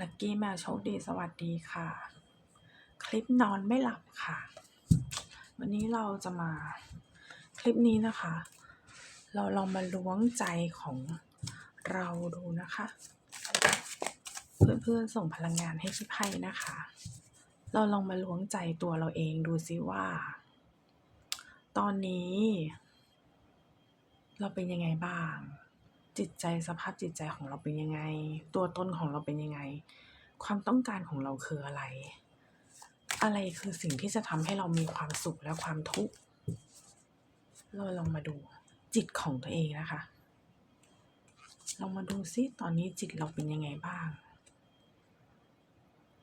ลักกี้แมวโชคดีสวัสดีค่ะ คลิปนอนไม่หลับค่ะ วันนี้เราจะมาคลิปนี้นะคะ เราลองมาล้วงใจของเราดูนะคะ เพื่อนๆส่งพลังงานให้พี่ไพ่นะคะ เราลองมาล้วงใจตัวเราเองดูซิว่า ตอนนี้ เราเป็นยังไงบ้าง จิตใจสภาพจิตใจของเราเป็นยังไง ตัวตนของเราเป็นยังไง ความต้องการของเราคืออะไร อะไรคือสิ่งที่จะทำให้เรามีความสุขและความทุกข์เราลองมาดูจิตของตัวเองนะคะลองมาดูซิตอนนี้จิตเราเป็นยังไงบ้าง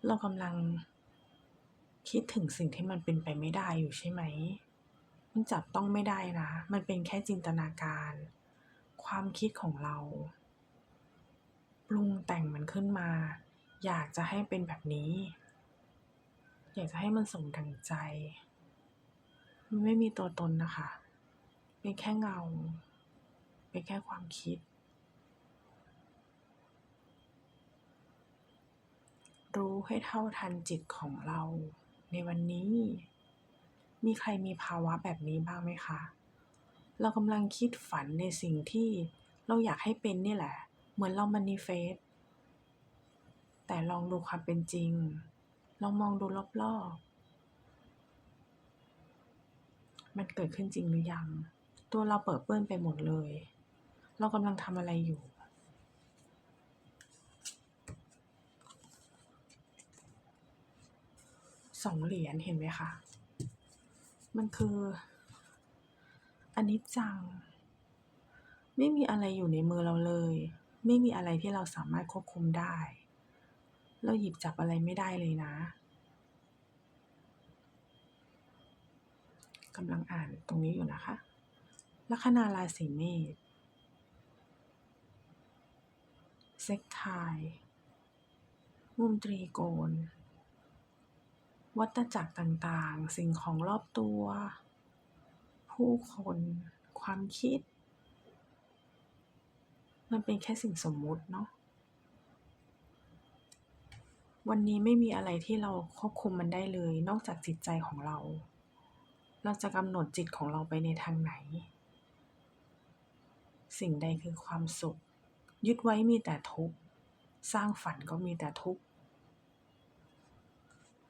เรากำลังคิดถึงสิ่งที่มันเป็นไปไม่ได้อยู่ใช่ไหม มันจับต้องไม่ได้นะ มันเป็นแค่จินตนาการ ความคิดของเรา ปรุงแต่งมันขึ้นมา อยากจะให้เป็นแบบนี้ อยากจะให้มันสมดังใจ มันไม่มีตัวตนนะคะ เป็นแค่เงา เป็นแค่ความคิด รู้ให้เท่าทันจิตของเรา ในวันนี้ มีใครมีภาวะแบบนี้บ้างไหมคะ เรากำลังคิดฝันในสิ่งที่เราอยากให้เป็นนี่แหละ เหมือนเรามานิเฟสแต่ลองดูความเป็นจริง ลองมองดูรอบๆ มันเกิดขึ้นจริงหรือยัง ตัวเราเปิดเปื้อนไปหมดเลย เรากำลังทำอะไรอยู่สองเหรียญเห็นไหมคะ มันคือ อนนี้จัง ไม่มีอะไรอยู่ในมือเราเลย ไม่มีอะไรที่เราสามารถควบคุมได้ เราหยิบจับอะไรไม่ได้เลยนะกำลังอ่านตรงนี้อยู่นะคะ ลัคนาราศีเมษเซ็กไทายมุมตรีโกณวัฏจักรต่างๆ สิ่งของรอบตัว ผู้คน ความคิด มันเป็นแค่สิ่งสมมุติเนาะวันนี้ไม่มีอะไรที่เราควบคุมมันได้เลย นอกจากจิตใจของเรา เราจะกำหนดจิตของเราไปในทางไหน สิ่งใดคือความสุข ยึดไว้มีแต่ทุกข์ สร้างฝันก็มีแต่ทุกข์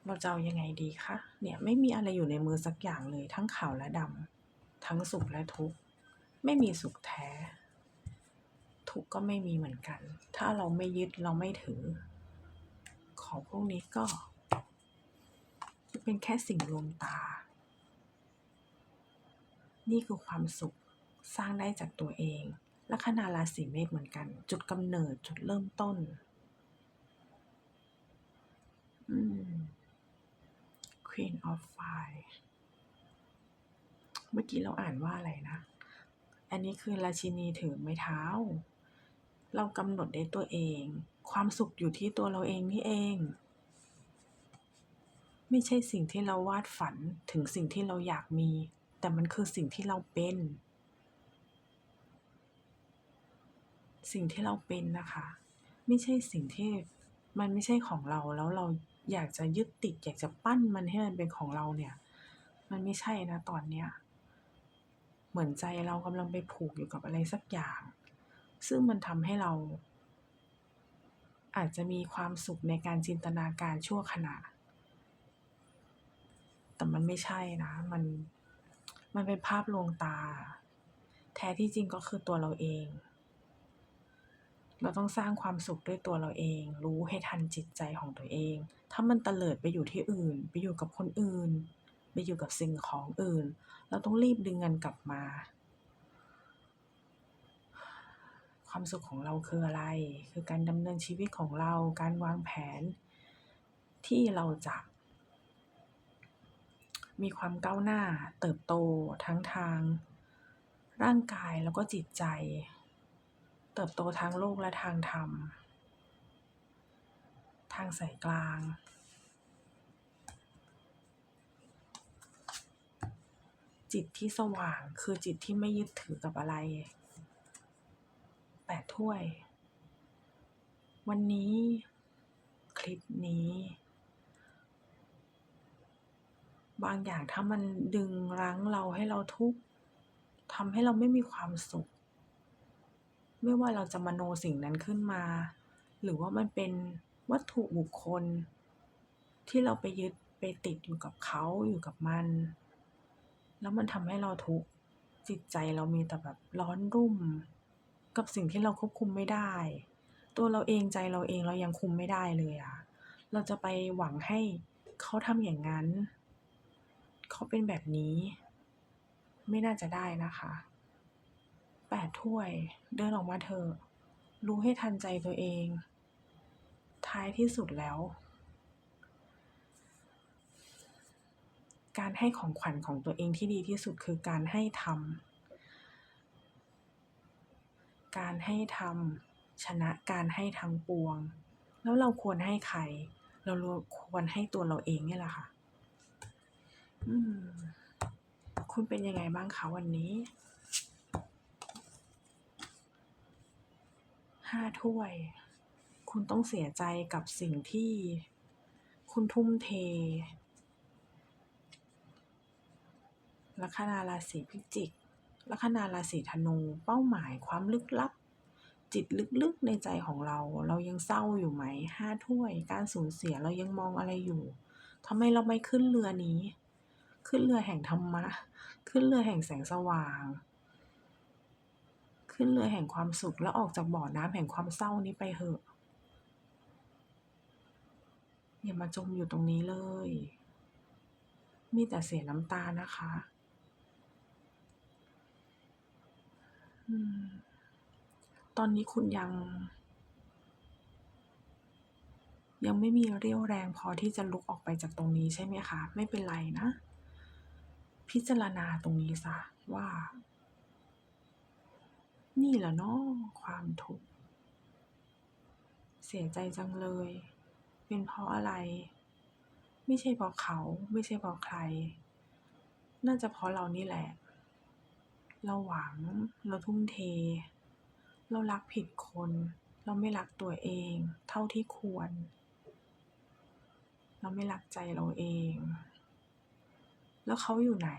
เราจะเอายังไงดีคะ เนี่ยไม่มีอะไรอยู่ในมือสักอย่างเลยทั้งขาวและดำ ทั้งสุขและทุกข์ ไม่มีสุขแท้ ทุกข์ก็ไม่มีเหมือนกัน ถ้าเราไม่ยึดเราไม่ถือ ของพวกนี้ก็จะเป็นแค่สิ่งลวงตา นี่คือความสุขสร้างได้จากตัวเองลัคนาราศีเมษเหมือนกัน จุดกำเนิดจุดเริ่มต้นอืม Queen of Fire เมื่อกี้เราอ่านว่าอะไรนะ อันนี้คือราชินีถือไม้เท้า เรากำหนดได้ตัวเอง ความสุขอยู่ที่ตัวเราเองนี่เอง ไม่ใช่สิ่งที่เราวาดฝันถึงสิ่งที่เราอยากมี แต่มันคือสิ่งที่เราเป็น สิ่งที่เราเป็นนะคะ ไม่ใช่สิ่งที่มันไม่ใช่ของเราแล้วเราอยากจะยึดติดอยากจะปั้นมันให้มันเป็นของเราเนี่ย มันไม่ใช่นะตอนเนี้ย เหมือนใจเรากำลังไปผูกอยู่กับอะไรสักอย่าง ซึ่งมันทำให้เรา อาจจะมีความสุขในการจินตนาการชั่วขณะ แต่มันไม่ใช่นะ มัน มันเป็นภาพลวงตา แท้ที่จริงก็คือตัวเราเอง เราต้องสร้างความสุขด้วยตัวเราเอง รู้ให้ทันจิตใจของตัวเอง ถ้ามันเตลิดไปอยู่ที่อื่น ไปอยู่กับคนอื่น ไปอยู่กับสิ่งของอื่น เราต้องรีบดึงเงินกลับมา ความสุขของเราคืออะไร คือการดำเนินชีวิตของเรา การวางแผน ที่เราจะมีความก้าวหน้าเติบโตทั้งทาง ร่างกายแล้วก็จิตใจ เติบโตทางโลกและทางธรรม ทางสายกลาง จิตที่สว่างคือจิตที่ไม่ยึดถือกับอะไรแปดถ้วย วันนี้ คลิปนี้ บางอย่างถ้ามันดึงรั้งเราให้เราทุกข์ทำให้เราไม่มีความสุข ไม่ว่าเราจะมโนสิ่งนั้นขึ้นมา หรือว่ามันเป็นวัตถุบุคคล ที่เราไปยึดไปติดอยู่กับเขาอยู่กับมัน แล้วมันทำให้เราทุกข์จิตใจเรามีแต่แบบร้อนรุ่ม กับสิ่งที่เราควบคุมไม่ได้ ตัวเราเองใจเราเองเรายังคุมไม่ได้เลยอะเราจะไปหวังให้เขาทำอย่างนั้น เขาเป็นแบบนี้ ไม่น่าจะได้นะคะแปดถ้วยเดินออกมาเถอะรู้ให้ทันใจตัวเอง ท้ายที่สุดแล้ว การให้ของขวัญของตัวเองที่ดีที่สุดคือการให้ทำการให้ทำชนะการให้ทั้งปวง แล้วเราควรให้ใคร เราควรให้ตัวเราเองนี่แหละค่ะคุณเป็นยังไงบ้างคะวันนี้ห้าถ้วย คุณต้องเสียใจกับสิ่งที่ คุณทุ่มเท ลัคนาราศีพิจิก ลัคนาราศีธนู เป้าหมายความลึกลับ จิตลึกๆในใจของเรา เรายังเศร้าอยู่ไหมห้าถ้วย การสูญเสียเรายังมองอะไรอยู่ทำไมเราไม่ขึ้นเรือนี้ ขึ้นเรือแห่งธรรมะ ขึ้นเรือแห่งแสงสว่าง ขึ้นเรือแห่งความสุขแล้วออกจากบ่อน้ำแห่งความเศร้านี้ไปเถอะอย่ามาจมอยู่ตรงนี้เลย มีแต่เสียน้ำตานะคะ อืม ตอนนี้คุณยัง ยังไม่มีเรี่ยวแรงพอที่จะลุกออกไปจากตรงนี้ใช่ไหมคะ ไม่เป็นไรนะ พิจารณาตรงนี้ซะว่า นี่แหละเนาะความทุกข์เสียใจจังเลย เป็นเพราะอะไร ไม่ใช่เพราะเขา ไม่ใช่เพราะใคร น่าจะเพราะเรานี่แหละ เราหวัง เราทุ่มเท เรารักผิดคน เราไม่รักตัวเอง เท่าที่ควร เราไม่รักใจเราเอง แล้วเขาอยู่ไหน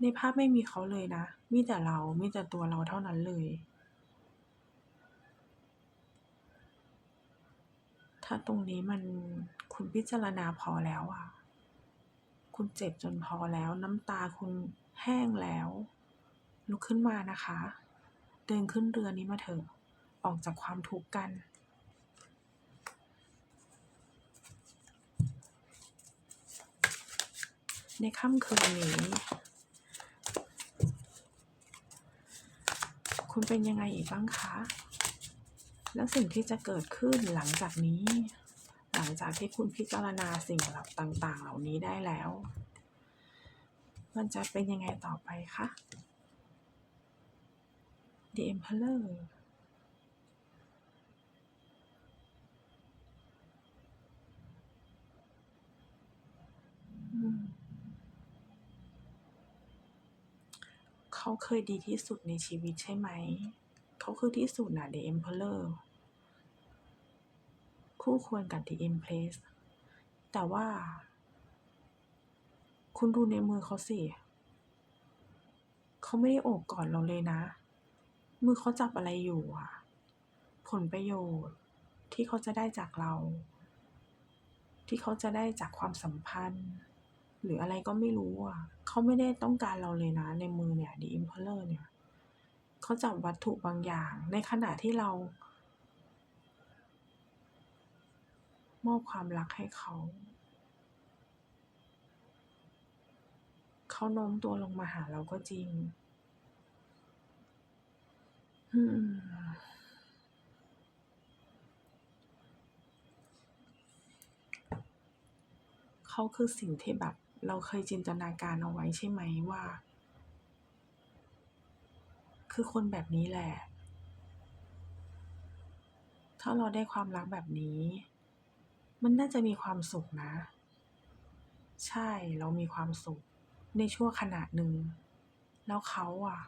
ในภาพไม่มีเขาเลยนะ มีแต่เรา มีแต่ตัวเราเท่านั้นเลย ถ้าตรงนี้มันคุณพิจารณาพอแล้วอะคุณเจ็บจนพอแล้วน้ำตาคุณ แห้งแล้ว ลุกขึ้นมานะคะ เดินขึ้นเรือนี้มาเถอะ ออกจากความทุกข์กันในค่ำคืนนี้ คุณเป็นยังไงอีกบ้างคะ แล้วสิ่งที่จะเกิดขึ้นหลังจากนี้ หลังจากที่คุณพิจารณาสิ่งเหล่าต่าง ๆ เหล่านี้ได้แล้ว มันจะเป็นยังไงต่อไปคะ The Emperor อืมเขาเคยดีที่สุดในชีวิตใช่ไหม เขาคือที่สุดน่ะ The Emperor คู่ควรกับ The Empress แต่ว่า คุณดูในมือเขาสิ เขาไม่ได้โอบกอดเราเลยนะ มือเขาจับอะไรอยู่อะผลประโยชน์ที่เขาจะได้จากเรา ที่เขาจะได้จากความสัมพันธ์ หรืออะไรก็ไม่รู้อะเขาไม่ได้ต้องการเราเลยนะ ในมือเนี่ย The Emperor เนี่ย เขาจับวัตถุบางอย่าง ในขณะที่เรา มอบความรักให้เขา เขาโน้มตัวลงมาหาเราก็จริง เขาคือสิ่งที่แบบ เราเคยจินตนาการเอาไว้ใช่ไหมว่า คือคนแบบนี้แหละ ถ้าเราได้ความรักแบบนี้ มันน่าจะมีความสุขนะ ใช่เรามีความสุข ในชั่วขณะหนึ่ง แล้วเขาอะ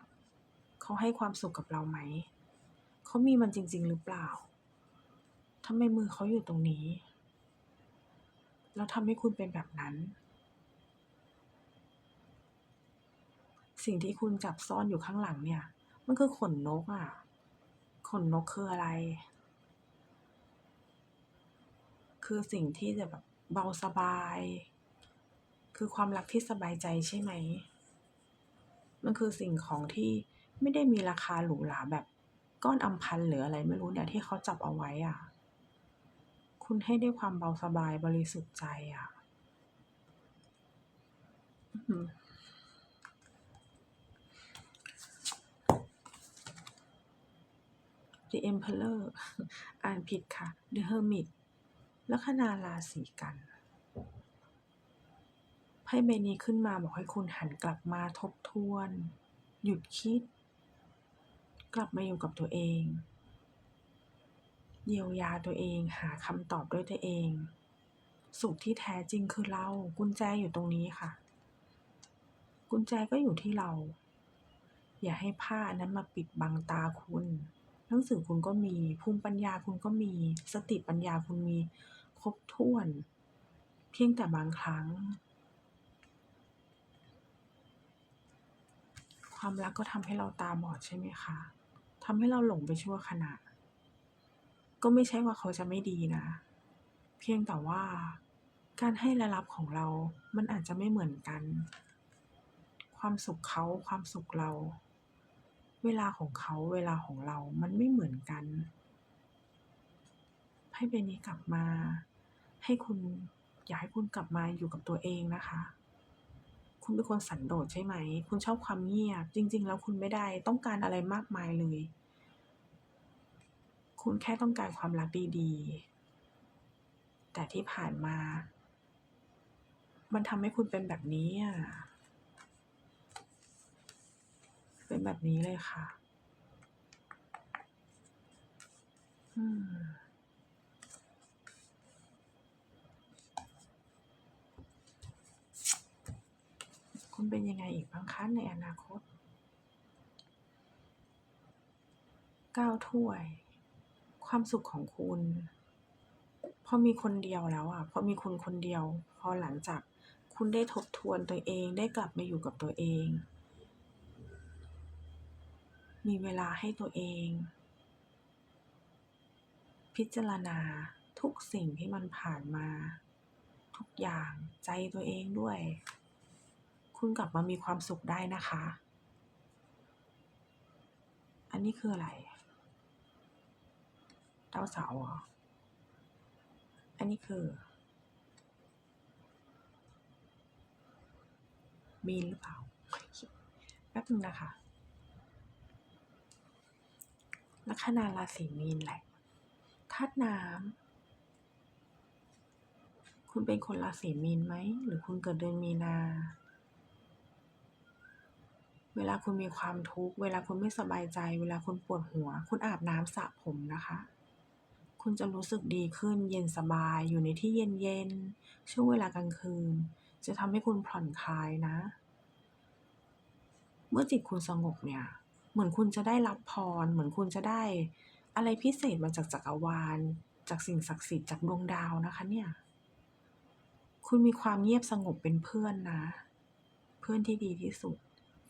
เขาให้ความสุขกับเราไหม เขามีมันจริง ๆ หรือเปล่าทำไมมือเขาอยู่ตรงนี้ แล้วทำให้คุณเป็นแบบนั้น สิ่งที่คุณจับซ่อนอยู่ข้างหลังเนี่ย มันคือขนนกอะ ขนนกคืออะไร คือสิ่งที่จะแบบเบาสบาย คือความรักที่สบายใจใช่ไหม มันคือสิ่งของที่ไม่ได้มีราคาหรูหราแบบก้อนอำพันหรืออะไรไม่รู้เนี่ยที่เขาจับเอาไว้อะ คุณให้ด้วยความเบาสบายบริสุทธิ์ใจอะอื้อหือ The Emperor อ่านผิดค่ะ The Hermit ลัคนาราศีกัน ไพ่ใบนี้ขึ้นมาบอกให้คุณหันกลับมาทบทวน หยุดคิด กลับมาอยู่กับตัวเอง เยียวยาตัวเองหาคำตอบด้วยตัวเอง สุขที่แท้จริงคือเรากุญแจอยู่ตรงนี้ค่ะ กุญแจก็อยู่ที่เรา อย่าให้ผ้าอันนั้นมาปิดบังตาคุณหนังสือคุณก็มีภูมิปัญญาคุณก็มี สติปัญญาคุณมีครบถ้วน เพียงแต่บางครั้ง ความรักก็ทำให้เราตาบอดใช่ไหมคะทำให้เราหลงไปชั่วขณะ ก็ไม่ใช่ว่าเขาจะไม่ดีนะ เพียงแต่ว่าการให้และรับของเรา มันอาจจะไม่เหมือนกัน ความสุขเขาความสุขเรา เวลาของเขาเวลาของเรา มันไม่เหมือนกัน ให้ใบนี้กลับมา ให้คุณอยากให้คุณกลับมาอยู่กับตัวเองนะคะ คุณเป็นคนสันโดษใช่ไหม คุณชอบความเงียบ จริง ๆ แล้วคุณไม่ได้ต้องการอะไรมากมายเลย คุณแค่ต้องการความรักดีๆ แต่ที่ผ่านมา มันทำให้คุณเป็นแบบนี้อะเป็นแบบนี้เลยค่ะ อืม คุณเป็นยังไงอีกบ้างคะในอนาคต9ถ้วย ความสุขของคุณ พอมีคนเดียวแล้วอะ พอมีคุณคนเดียว พอหลังจากคุณได้ทบทวนตัวเองได้กลับมาอยู่กับตัวเอง มีเวลาให้ตัวเอง พิจารณาทุกสิ่งที่มันผ่านมา ทุกอย่างใจตัวเองด้วย คุณกลับมามีความสุขได้นะคะ อันนี้คืออะไรดาวเสาร์ออันนี้คือ มีนหรือเปล่า แป๊บนึงนะคะ ลัคนาราศีมีนแหละธาตุน้ำ คุณเป็นคนราศีมีนไหม หรือคุณเกิดเดือนมีนา เวลาคุณมีความทุกข์เวลาคุณไม่สบายใจ เวลาคุณปวดหัว คุณอาบน้ำสระผมนะคะ คุณจะรู้สึกดีขึ้นเย็นสบายอยู่ในที่เย็นๆช่วงเวลากลางคืน จะทำให้คุณผ่อนคลายนะ เมื่อจิตคุณสงบเนี่ย เหมือนคุณจะได้รับพร เหมือนคุณจะได้ อะไรพิเศษมาจากจักรวาล จากสิ่งศักดิ์สิทธิ์จากดวงดาวนะคะเนี่ย คุณมีความเงียบสงบเป็นเพื่อนนะ เพื่อนที่ดีที่สุด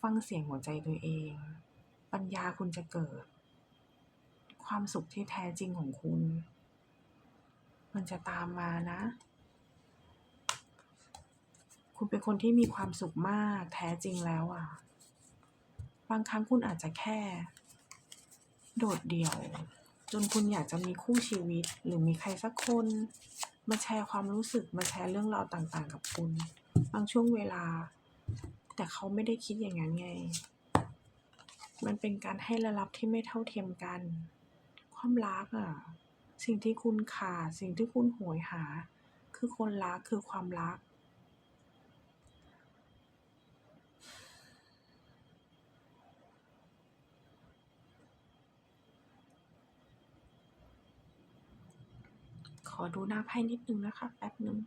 ฟังเสียงหัวใจตัวเอง ปัญญาคุณจะเกิด ความสุขที่แท้จริงของคุณ มันจะตามมานะ คุณเป็นคนที่มีความสุขมากแท้จริงแล้วอะบางครั้งคุณอาจจะแค่ โดดเดี่ยว จนคุณอยากจะมีคู่ชีวิต หรือมีใครสักคน มาแชร์ความรู้สึกมาแชร์เรื่องราวต่างๆ กับคุณ บางช่วงเวลา แต่เขาไม่ได้คิดอย่างนั้นไง มันเป็นการให้และรับที่ไม่เท่าเทียมกัน ความรักอะสิ่งที่คุณขาดสิ่งที่คุณโหยหา คือคนรักคือความรัก ขอดูหน้าไพ่นิดนึงนะคะ แป๊บหนึ่ง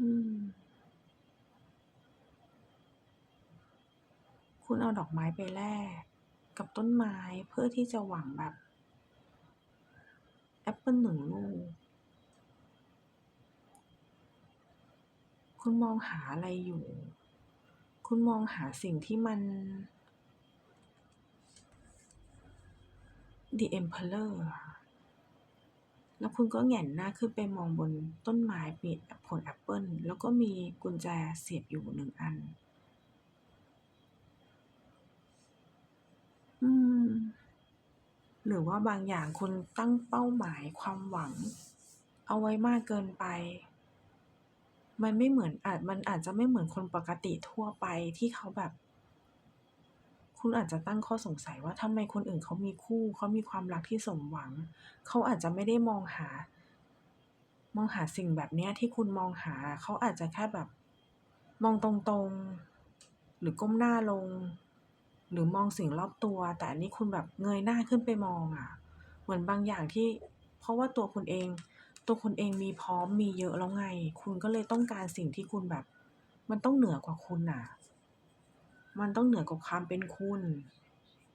อืม คุณเอาดอกไม้ไปแลกกับต้นไม้เพื่อที่จะหวังแบบแอปเปิลหนึ่งลูก คุณมองหาอะไรอยู่ คุณมองหาสิ่งที่มัน The Emperor แล้วคุณก็แหงนหน้าขึ้นไปมองบนต้นไม้มีผลแอปเปิลแล้วก็มีกุญแจเสียบอยู่หนึ่งอัน อื ม หรือว่าบางอย่างคุณตั้งเป้าหมายความหวัง เอาไว้มากเกินไป มันไม่เหมือนอาจมันอาจจะไม่เหมือนคนปกติทั่วไปที่เขาแบบ คุณอาจจะตั้งข้อสงสัยว่าทำไมคนอื่นเขามีคู่ เขามีความรักที่สมหวัง เขาอาจจะไม่ได้มองหา มองหาสิ่งแบบเนี้ยที่คุณมองหา เขาอาจจะแค่แบบ มองตรงๆ หรือก้มหน้าลง หรือมองสิ่งรอบตัว แต่อันนี้คุณแบบเงยหน้าขึ้นไปมองอะเหมือนบางอย่างที่ เพราะว่าตัวคุณเอง ตัวคุณเองมีพร้อมมีเยอะแล้วไง คุณก็เลยต้องการสิ่งที่คุณแบบ มันต้องเหนือกว่าคุณน่ะ มันต้องเหนือกว่าความเป็นคุณ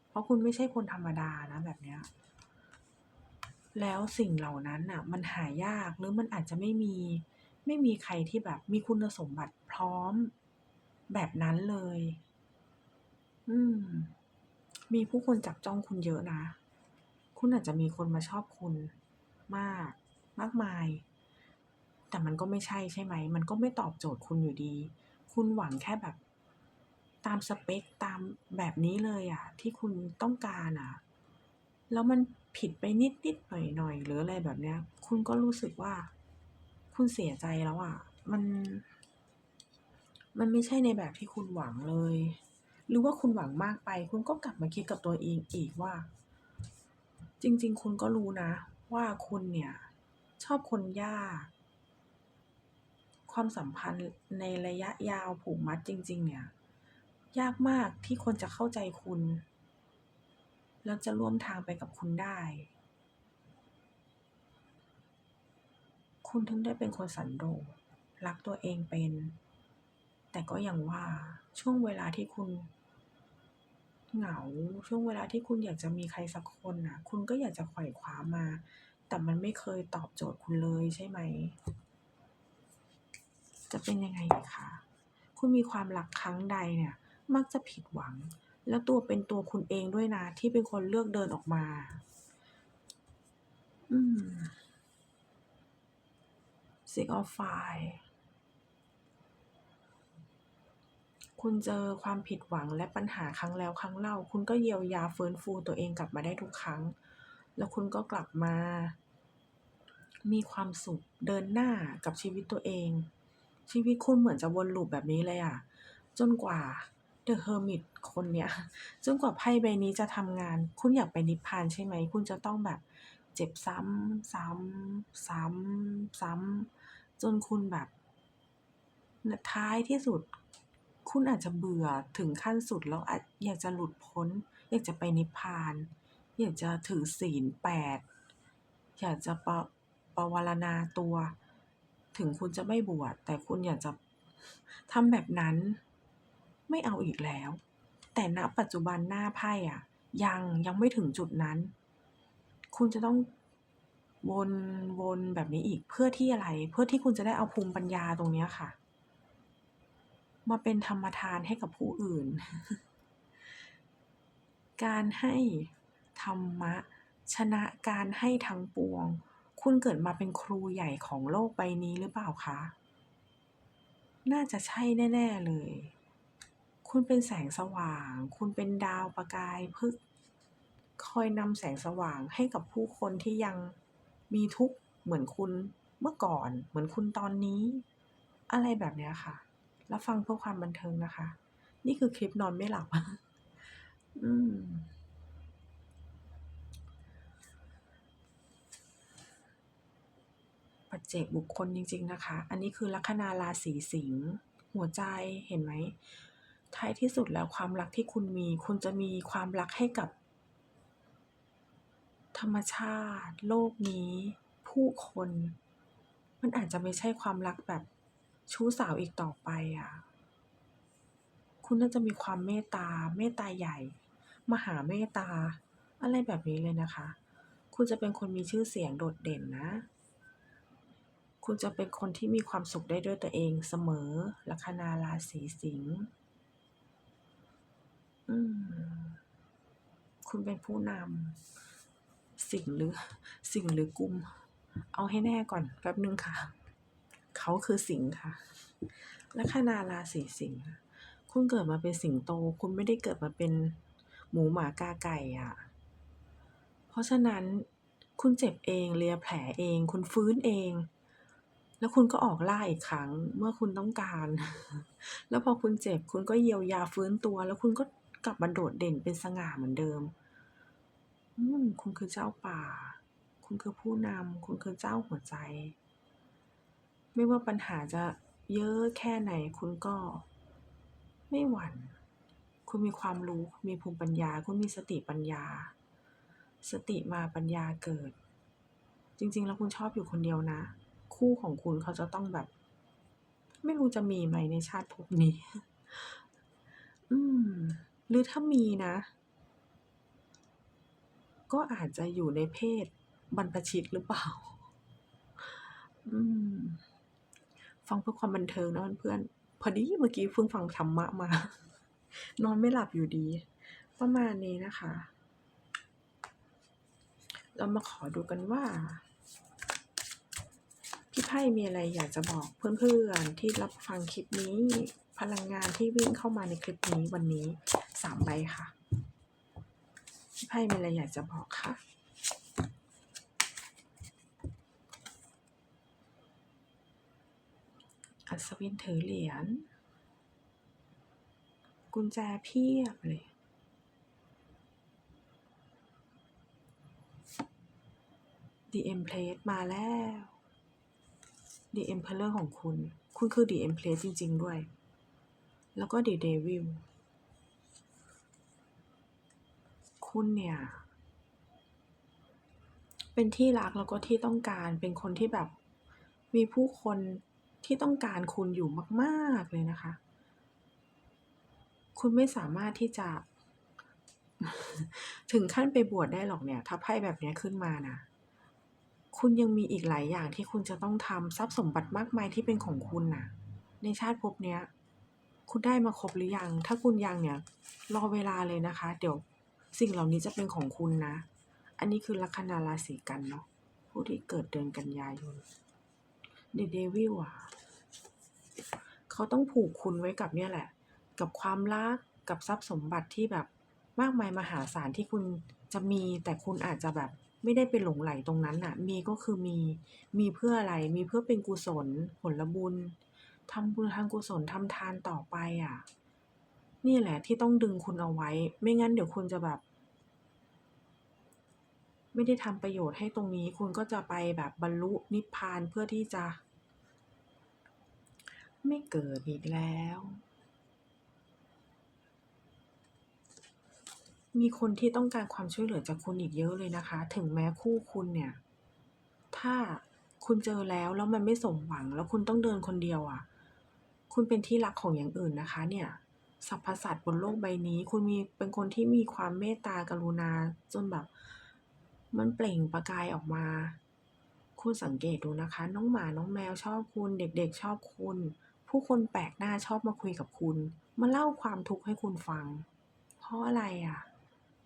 เพราะคุณไม่ใช่คนธรรมดานะแบบเนี้ยแล้วสิ่งเหล่านั้นน่ะ มันหายากหรือมันอาจจะไม่มี ไม่มีใครที่แบบมีคุณสมบัติพร้อมแบบนั้นเลย อืม มีผู้คนจับจ้องคุณเยอะนะ คุณอาจจะมีคนมาชอบคุณมาก มากมาย แต่มันก็ไม่ใช่ใช่ไหม มันก็ไม่ตอบโจทย์คุณอยู่ดี คุณหวังแค่แบบ ตามสเปกตามแบบนี้เลยอะที่คุณต้องการอะแล้วมันผิดไปนิดๆหน่อยๆหรืออะไรแบบเนี้ย คุณก็รู้สึกว่า คุณเสียใจแล้วอะมัน มันไม่ใช่ในแบบที่คุณหวังเลย หรือว่าคุณหวังมากไป คุณก็กลับมาคิดกับตัวเองอีกว่า จริง ๆ คุณก็รู้นะ ว่าคุณเนี่ย ชอบคนยากความสัมพันธ์ในระยะยาวผูกมัดจริง ๆ เนี่ย ยากมากที่คนจะเข้าใจคุณ แล้วจะร่วมทางไปกับคุณได้ คุณถึงได้เป็นคนสันโดษรักตัวเองเป็น แต่ก็อย่างว่าช่วงเวลาที่คุณ เหงา ช่วงเวลาที่คุณอยากจะมีใครสักคนน่ะ คุณก็อยากจะไขว่คว้ามา แต่มันไม่เคยตอบโจทย์คุณเลยใช่ไหม จะเป็นยังไงคะ คุณมีความรักครั้งใดเนี่ย มักจะผิดหวัง แล้วตัวเป็นตัวคุณเองด้วยนะ ที่เป็นคนเลือกเดินออกมา อืม Six of Five คุณเจอความผิดหวังและปัญหาครั้งแล้วครั้งเล่า คุณก็เยียวยาฟื้นฟูตัวเองกลับมาได้ทุกครั้ง แล้วคุณก็กลับมา มีความสุขเดินหน้ากับชีวิตตัวเอง ชีวิตคุณเหมือนจะวน loop แบบนี้เลยอะจนกว่า The Hermit คนเนี้ยจนกว่าไพ่ใบนี้จะทำงาน คุณอยากไปนิพพานใช่ไหม คุณจะต้องแบบเจ็บซ้ำซ้ำซ้ำซ้ำจนคุณแบบนท้ายที่สุด คุณอาจจะเบื่อถึงขั้นสุดแล้วอยากจะหลุดพ้น อยากจะไปนิพพาน อยากจะถือศีล8อยากจะประปวารณาตัว ถึงคุณจะไม่บวชแต่คุณอยากจะทำแบบนั้น ไม่เอาอีกแล้ว แต่ณปัจจุบันหน้าไพ่อะยังยังไม่ถึงจุดนั้น คุณจะต้องวนวนแบบนี้อีกเพื่อที่อะไร เพื่อที่คุณจะได้เอาภูมิปัญญาตรงนี้ค่ะ มาเป็นธรรมทานให้กับผู้อื่น การให้ธรรมะ ชนะการให้ทั้งปวง คุณเกิดมาเป็นครูใหญ่ของโลกใบนี้หรือเปล่าคะ น่าจะใช่แน่ ๆเลย คุณเป็นแสงสว่าง คุณเป็นดาวประกายพฤกคอยนำแสงสว่างให้กับผู้คนที่ยังมีทุกข์เหมือนคุณเมื่อก่อน เหมือนคุณตอนนี้ อะไรแบบนี้ค่ะ รับฟังเพื่อความบันเทิงนะคะ นี่คือคลิปนอนไม่หลับอืมปัจเจกบุคคลจริง ๆ นะคะ อันนี้คือลัคนาราศีสิงห์หัวใจเห็นไหมท้ายที่สุดแล้วความรักที่คุณมี คุณจะมีความรักให้กับ ธรรมชาติ โลกนี้ ผู้คน มันอาจจะไม่ใช่ความรักแบบ ชู้สาวอีกต่อไปอะ คุณน่าจะมีความเมตตา เมตตาใหญ่ มหาเมตตา อะไรแบบนี้เลยนะคะ คุณจะเป็นคนมีชื่อเสียงโดดเด่นนะ คุณจะเป็นคนที่มีความสุขได้ด้วยตัวเองเสมอ ลัคนาราศีสิงห์คุณเป็นผู้นำสิ่งหรือสิ่งหรือกุม เอาให้แน่ก่อนแป๊บนึงค่ะ เขาคือสิงห์ค่ะ ลัคนาราศีสิงห์คุณเกิดมาเป็นสิงโต คุณไม่ได้เกิดมาเป็นหมูหมากาไก่อะเพราะฉะนั้นคุณเจ็บเองเลียแผลเอง คุณฟื้นเอง แล้วคุณก็ออกล่าอีกครั้งเมื่อคุณต้องการ แล้วพอคุณเจ็บคุณก็เยียวยาฟื้นตัว แล้วคุณก็กลับมาโดดเด่นเป็นสง่าเหมือนเดิมอืมคุณคือเจ้าป่า คุณคือผู้นำ คุณคือเจ้าหัวใจ ไม่ว่าปัญหาจะเยอะแค่ไหนคุณก็ไม่หวั่น คุณมีความรู้ คุณมีภูมิปัญญา คุณมีสติปัญญา สติมาปัญญาเกิด จริง ๆ แล้วคุณชอบอยู่คนเดียวนะ คู่ของคุณเขาจะต้องแบบ ไม่รู้จะมีไหมในชาติภพนี้ อืม หรือถ้ามีนะ ก็อาจจะอยู่ในเพศบรรพชิตหรือเปล่า อืม ฟังเพื่อความบันเทิงนะเพื่อนพอดีเมื่อกี้เพิ่งฟังธรรมะมา นอนไม่หลับอยู่ดี ประมาณนี้นะคะ เรามาขอดูกันว่า พี่ไพ่มีอะไรอยากจะบอกเพื่อนๆที่รับฟังคลิปนี้ พลังงานที่วิ่งเข้ามาในคลิปนี้วันนี้สามใบค่ะ พี่ไพ่มีอะไรอยากจะบอกค่ะ อัศวินถือเหรียญ กุญแจเพียบเลย The Empress มาแล้ว The Emperor ของคุณ คุณคือ The Empress จริง ๆ ด้วย แล้วก็ The Devil คุณเนี่ย เป็นที่รักแล้วก็ที่ต้องการ เป็นคนที่แบบมีผู้คน ที่ต้องการคุณอยู่มาก ๆ เลยนะคะ คุณไม่สามารถที่จะ ถึงขั้นไปบวชได้หรอกเนี่ย ถ้าไพ่แบบนี้ขึ้นมานะคุณยังมีอีกหลายอย่างที่คุณจะต้องทำทรัพย์สมบัติมากมายที่เป็นของคุณน่ะ ในชาติภพเนี้ย คุณได้มาครบหรือยัง ถ้าคุณยังเนี่ย รอเวลาเลยนะคะ เดี๋ยวสิ่งเหล่านี้จะเป็นของคุณนะ อันนี้คือลัคนาราศีกันเนาะผู้ที่เกิดเดือนกันยายน The Devil อะเขาต้องผูกคุณไว้กับเนี่ยแหละ กับความรักกับทรัพย์สมบัติที่แบบมากมายมหาศาลที่คุณจะมี แต่คุณอาจจะแบบไม่ได้ไปหลงใหลตรงนั้นน่ะ มีก็คือมี มีเพื่ออะไร มีเพื่อเป็นกุศล ผลบุญทำบุญทำกุศลทำทานต่อไปอะนี่แหละที่ต้องดึงคุณเอาไว้ ไม่งั้นเดี๋ยวคุณจะแบบ ไม่ได้ทำประโยชน์ให้ตรงนี้ คุณก็จะไปแบบบรรลุนิพพานเพื่อที่จะ ไม่เกิดอีกแล้ว มีคนที่ต้องการความช่วยเหลือจากคุณอีกเยอะเลยนะคะ ถึงแม้คู่คุณเนี่ย ถ้าคุณเจอแล้วแล้วมันไม่สมหวัง แล้วคุณต้องเดินคนเดียวอะคุณเป็นที่รักของอย่างอื่นนะคะ เนี่ยสรรพสัตว์บนโลกใบนี้ คุณมีเป็นคนที่มีความเมตตากรุณาจนแบบ มันเปล่งประกายออกมา คุณสังเกตดูนะคะ น้องหมาน้องแมวชอบคุณ เด็กๆชอบคุณ ผู้คนแปลกหน้าชอบมาคุยกับคุณ มาเล่าความทุกข์ให้คุณฟัง เพราะอะไรอะ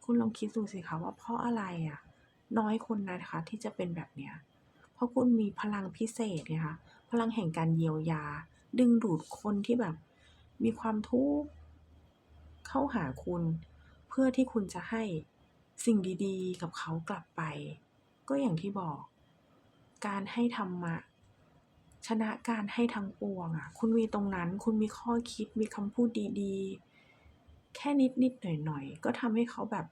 คุณลองคิดดูสิคะว่าเพราะอะไรอะน้อยคนนะคะที่จะเป็นแบบเนี้ยเพราะคุณมีพลังพิเศษไงคะพลังแห่งการเยียวยา ดึงดูดคนที่แบบ มีความทุกข์เข้าหาคุณ เพื่อที่คุณจะให้ สิ่งดีๆ กับเขากลับไป ก็อย่างที่บอก การให้ธรรมะ ชนะการให้ทั้งปวงอะคุณมีตรงนั้น คุณมีข้อคิดมีคำพูดดีๆ แค่นิดๆหน่อยๆก็ทำให้เขาแบบ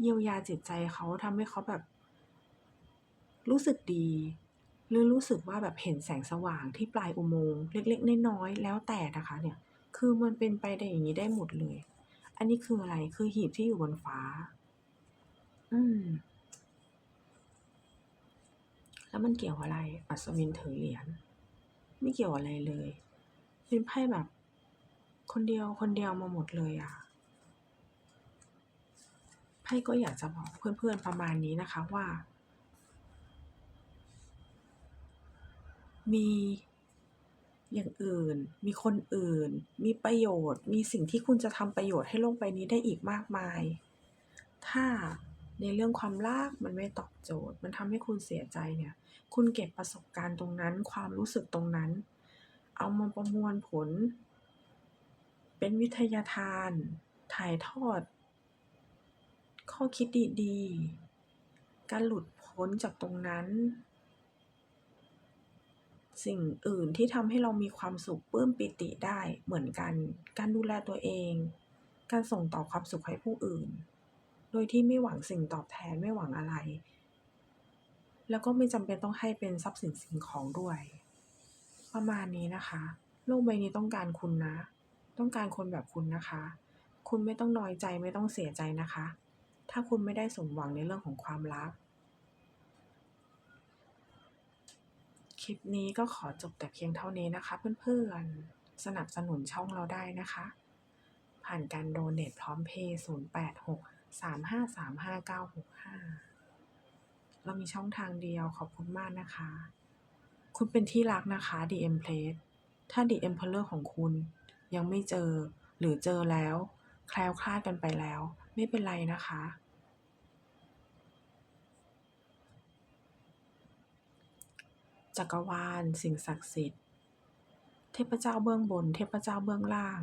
เยียวยาจิตใจเขาทำให้เขาแบบ รู้สึกดี หรือรู้สึกว่าแบบเห็นแสงสว่างที่ปลายอุโมงค์เล็กๆน้อยๆแล้วแต่นะคะเนี่ย คือมันเป็นไปได้อย่างงี้ได้หมดเลย อันนี้คืออะไรคือหีบที่อยู่บนฟ้าืม แล้วมันเกี่ยวอะไร อัศวินถือเหรียญ ไม่เกี่ยวอะไรเลย เป็นไพ่แบบ คนเดียวคนเดียวมาหมดเลยอะ ไพ่ก็อยากจะบอกเพื่อนๆประมาณนี้นะคะว่า มีอย่างอื่น มีคนอื่น มีประโยชน์ มีสิ่งที่คุณจะทำประโยชน์ให้โลกใบนี้ได้อีกมากมาย ถ้า ในเรื่องความรักมันไม่ตอบโจทย์ มันทำให้คุณเสียใจเนี่ย คุณเก็บประสบการณ์ตรงนั้น ความรู้สึกตรงนั้น เอามาประมวลผล เป็นวิทยาทาน ถ่ายทอด ข้อคิดดีๆ การหลุดพ้นจากตรงนั้น สิ่งอื่นที่ทำให้เรามีความสุขปลื้มปิติได้เหมือนกัน การดูแลตัวเอง การส่งต่อความสุขให้ผู้อื่น โดยที่ไม่หวังสิ่งตอบแทนไม่หวังอะไร แล้วก็ไม่จำเป็นต้องให้เป็นทรัพย์สินสิ่งของด้วย ประมาณนี้นะคะ โลกใบนี้ต้องการคุณนะ ต้องการคนแบบคุณนะคะ คุณไม่ต้องน้อยใจไม่ต้องเสียใจนะคะ ถ้าคุณไม่ได้สมหวังในเรื่องของความรักคลิปนี้ก็ขอจบแต่เพียงเท่านี้นะคะเพื่อนๆ สนับสนุนช่องเราได้นะคะ ผ่านการโดเนทพร้อมเพย์ 086 3535 965เรามีช่องทางเดียวขอบคุณมากนะคะ คุณเป็นที่รักนะคะ The Empress ถ้า The Emperor ของคุณยังไม่เจอหรือเจอแล้ว แคล้วคลาดกันไปแล้ว ไม่เป็นไรนะคะ จักรวาล สิ่งศักดิ์สิทธิ์ เทพเจ้าเบื้องบน เทพเจ้าเบื้องล่าง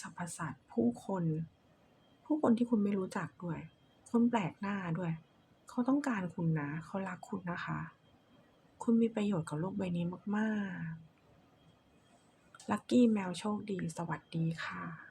สรรพสัตว์ผู้คน ผู้คนที่คุณไม่รู้จักด้วย คนแปลกหน้าด้วย เขาต้องการคุณนะ เขารักคุณนะคะ คุณมีประโยชน์กับโลกใบนี้มาก ๆ ลัคกี้แมวโชคดี สวัสดีค่ะ